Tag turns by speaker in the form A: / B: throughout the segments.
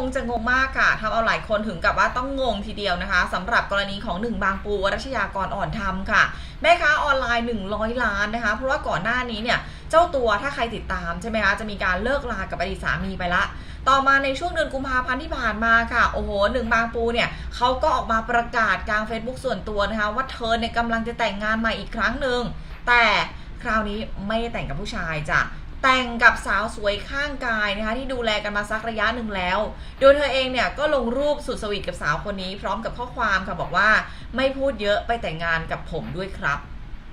A: งจะงงมากค่ะทำเอาหลายคนถึงกับว่าต้องงงทีเดียวนะคะสำหรับกรณีของหนึ่งบางปูวรัชยากรอ่อนธรรมค่ะ แม่ค้าออนไลน์ 100 ล้านนะคะ เพราะว่าก่อนหน้านี้เนี่ย เจ้าตัวถ้าใครติดตามใช่ไหมคะจะมีการเลิกลากับอดีตสามีไปละ ต่อมาในช่วงเดือนกุมภาพันธ์ที่ผ่านมาค่ะ โอ้โหหนึ่งบางปูเนี่ยเขาก็ออกมาประกาศกลาง Facebook ส่วนตัวนะคะว่าเธอเนี่ยกำลังจะแต่งงานใหม่อีกครั้งหนึ่งแต่คราวนี้ไม่ได้แต่งกับผู้ชายจ้ะ แต่งกับสาวสวยข้างกายนะคะที่ดูแลกันมาสักระยะหนึ่งแล้ว โดยเธอเองเนี่ยก็ลงรูปสุดสวีทกับสาวคนนี้ พร้อมกับข้อความค่ะบอกว่าไม่พูดเยอะไปแต่งงานกับผมด้วยครับ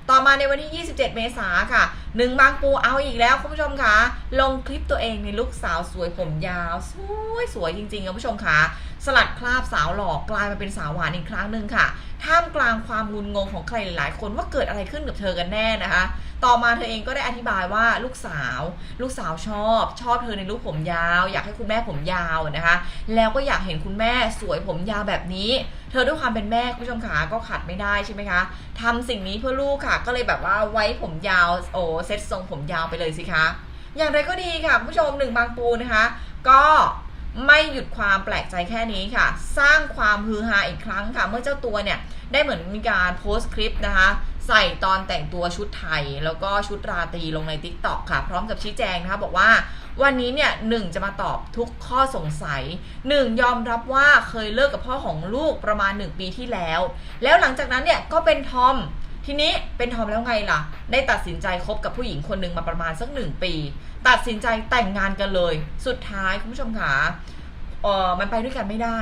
A: ต่อมาในวันที่ 27 เมษาค่ะหนึ่งบางปูเอาอีกแล้วคุณผู้ชมคะลงคลิปตัวเองในลุคสาวสวยผมยาว สวยสวยจริงๆคุณผู้ชมคะสลัดคราบสาวหล่อกลายมาเป็นสาวหวานอีกครั้งหนึ่งค่ะ ท่ามกลางความงุนงงของใครหลายคนว่าเกิดอะไรขึ้นกับเธอกันแน่นะคะ ต่อมาเธอเองก็ได้อธิบายว่าลูกสาว ลูกสาวชอบ ชอบเธอในลูกผมยาว อยากให้คุณแม่ผมยาวนะคะ แล้วก็อยากเห็นคุณแม่สวยผมยาวแบบนี้ เธอด้วยความเป็นแม่คุณผู้ชมขาก็ขัดไม่ได้ใช่ไหมคะทำสิ่งนี้เพื่อลูกค่ะ ก็เลยแบบว่าไว้ผมยาวโอ้เซ็ตทรงผมยาวไปเลยสิคะอย่างไรก็ดีค่ะคุณผู้ชมหนึ่งบางปูนะคะ ก็ ไม่หยุดความแปลกใจแค่นี้ค่ะ สร้างความฮือฮาอีกครั้งค่ะ เมื่อเจ้าตัวเนี่ยได้เหมือนมีการโพสต์คลิปนะคะ ใส่ตอนแต่งตัวชุดไทย แล้วก็ชุดราตรีลงใน t ิ k t o k ค่ะ พร้อมกับชี้แจงนะคะ บอกว่าวันนี้เนี่ยหนึ่งจะมาตอบทุกข้อสงสัยหนึ่งยอมรับว่าเคยเลิกกับพ่อของลูกประมาณ 1 ปีที่แล้ว แล้วหลังจากนั้นเนี่ยก็เป็นทอม ทีนี้เป็นทอมแล้วไงล่ะ ได้ตัดสินใจคบกับผู้หญิงคนหนึ่งมาประมาณสักหนึ่งปี ตัดสินใจแต่งงานกันเลย สุดท้ายคุณผู้ชมขาเออมันไปด้วยกันไม่ได้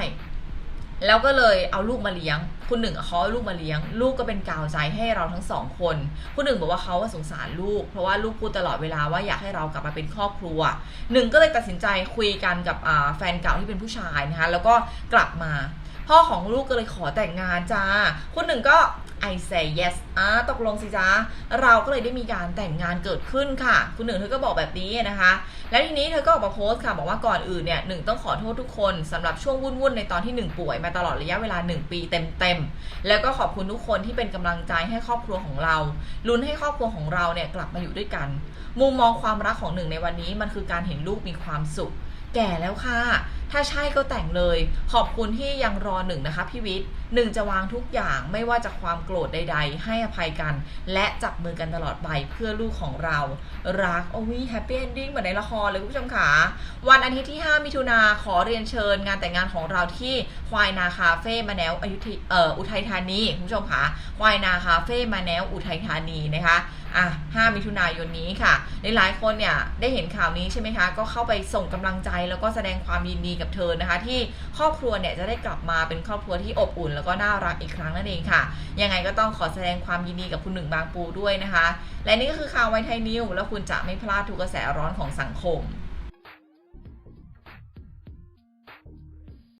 A: แล้วก็เลยเอาลูกมาเลี้ยง คุณหนึ่งเขาเอาลูกมาเลี้ยง ลูกก็เป็นกาวใจให้เราทั้งสองคน คุณหนึ่งบอกว่าเขาสงสารลูก เพราะว่าลูกพูดตลอดเวลาว่าอยากให้เรากลับมาเป็นครอบครัว หนึ่งก็เลยตัดสินใจคุยกันกับแฟนเก่าที่เป็นผู้ชายนะคะ แล้วก็กลับมา พ่อของลูกก็เลยขอแต่งงานจ้าคุณหนึ่งก็ I say yes อ่าตกลงสิจ้าเราก็เลยได้มีการแต่งงานเกิดขึ้นค่ะ คุณหนึ่งเธอก็บอกแบบนี้นะคะ แล้วทีนี้เธอก็ออกมาโพสต์ค่ะบอกว่าก่อนอื่นเนี่ยหนึ่งต้องขอโทษทุกคนสำหรับช่วงวุ่นๆในตอนที่หนึ่งป่วยมาตลอดระยะเวลา 1 ปีเต็มๆ แล้วก็ขอบคุณทุกคนที่เป็นกำลังใจให้ครอบครัวของเราลุ้นให้ครอบครัวของเราเนี่ยกลับมาอยู่ด้วยกัน มุมมองความรักของหนึ่งในวันนี้มันคือการเห็นลูกมีความสุข แก่แล้วค่ะ ถ้าใช่ก็แต่งเลย ขอบคุณที่ยังรอหนึ่งนะคะพี่วิทย์หนึ่งจะวางทุกอย่างไม่ว่าจากความโกรธใด ๆ ให้อภัยกัน และจับมือกันตลอดไปเพื่อลูกของเรา รักโอ้ยแฮปปี้เอนดิ้งเหมือนในละครเลยคุณผู้ชมค่ะวันอาทิตย์ที่ 5 มิถุนาขอเรียนเชิญงานแต่งงานของเราที่ควายนาคาเฟ่มาแนวอยุธเอ่ออุทัยธานีคุณผู้ชมค่ะควายนาคาเฟ่มาแนวอุทัยธานีนะคะอะ5มิถุนายนนี้ค่ะหลายๆคนเนี่ยได้เห็นข่าวนี้ใช่ไหมคะก็เข้าไปส่งกำลังใจแล้วก็แสดงความยินดีกับเธอนะคะ ที่ครอบครัวเนี่ยจะได้กลับมาเป็นครอบครัวที่อบอุ่น แล้วก็น่ารักอีกครั้งนั่นเองค่ะ ยังไงก็ต้องขอแสดงความยินดีกับคุณหนึ่งบางปูด้วยนะคะ และนี่ก็คือข่าวไวไทยนิวแล้วคุณจะไม่พลาดทุกกระแสร้อนของสังคม